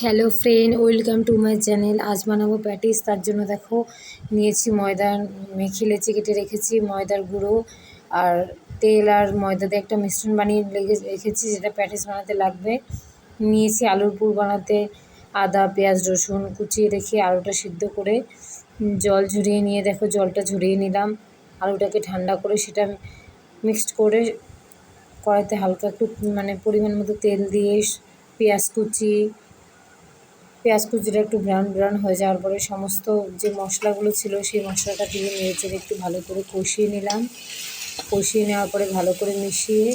Hello friend welcome to my channel আজ বানাবো patties তার জন্য দেখো, নিয়েছি ময়দা মেখে লেচি কেটে রেখেছি, ময়দার গুঁড়ো আর তেল আর ময়দা দিয়ে একটা মিশ্রণ বানিয়ে রেখেছি যেটা প্যাটিস বানাতে লাগবে। নিয়েছি আলুর পুর বানাতে আদা, পেঁয়াজ, রসুন কুচিয়ে রেখে আলুটা সিদ্ধ করে জল ঝরিয়ে নিয়ে দেখো, জলটা ঝরিয়ে নিলাম। আলুটাকে ঠান্ডা করে সেটা মিক্সড করে কড়াইতে হালকা একটু মানে পরিমাণ মতো তেল দিয়ে পেঁয়াজ কুচি পেঁয়াজ কুচিটা একটু ব্রাউন ব্রাউন হয়ে যাওয়ার পরে সমস্ত যে মশলাগুলো ছিল সেই মশলাটা দিয়ে নেড়ে একটু ভালো করে কষিয়ে নিলাম। কষিয়ে নেওয়ার পরে ভালো করে মিশিয়ে,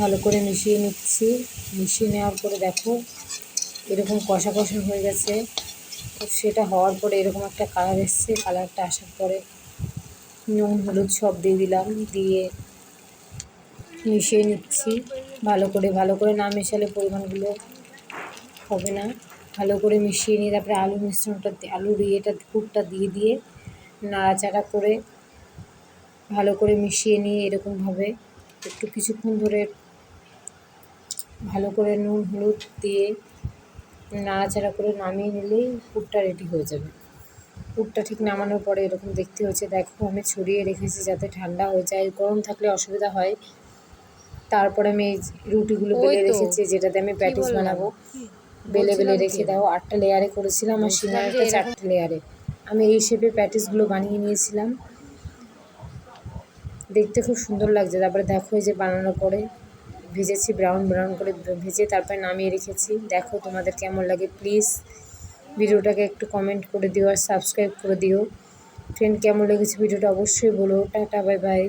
ভালো করে মিশিয়ে নিচ্ছি। মিশিয়ে নেওয়ার পরে দেখো এরকম কষা কষা হয়ে গেছে। সেটা হওয়ার পরে এরকম একটা কালার এসছে, কালারটা আসার পরে নুন, হলুদ সব দিয়ে দিলাম, দিয়ে মিশিয়ে নিচ্ছি। ভালো করে ভালো করে না মেশালে পরিমাণগুলো হবে না। ভালো করে মিশিয়ে নিয়ে তারপরে আলু মিশ্রণটা আলুর ইয়েটা পুরটা দিয়ে দিয়ে নাড়াচাড়া করে ভালো করে মিশিয়ে নিয়ে এরকমভাবে একটু কিছুক্ষণ ধরে ভালো করে নুন হলুদ দিয়ে নাড়াচাড়া করে নামিয়ে নিলেই পুরটা রেডি হয়ে যাবে। পুরটা ঠিক নামানোর পরে এরকম দেখতে হচ্ছে দেখো আমি ছড়িয়ে রেখেছি যাতে ঠান্ডা হয়ে যায় গরম থাকলে অসুবিধা হয়। তারপরে আমি এই রুটিগুলো বেলে রেখেছি যেটাতে আমি প্যাটিস বানাবো। বেলে বেলে রেখে দাও আটটা লেয়ারে করেছিলাম আর সিঙ্গারাটা চারটে লেয়ারে আমি এই শেপে প্যাটিসগুলো বানিয়ে নিয়েছিলাম। দেখতে খুব সুন্দর লাগছে। তারপরে দেখো এই যে বানানোর পরে ভেজেছি ব্রাউন ব্রাউন করে ভেজে তারপরে নামিয়ে রেখেছি। দেখো তোমাদের কেমন লাগে? প্লিজ ভিডিওটাকে একটু কমেন্ট করে দিও আর সাবস্ক্রাইব করে দিও। ফ্রেন্ড কেমন লেগেছে ভিডিওটা অবশ্যই বলো। Tata bye bye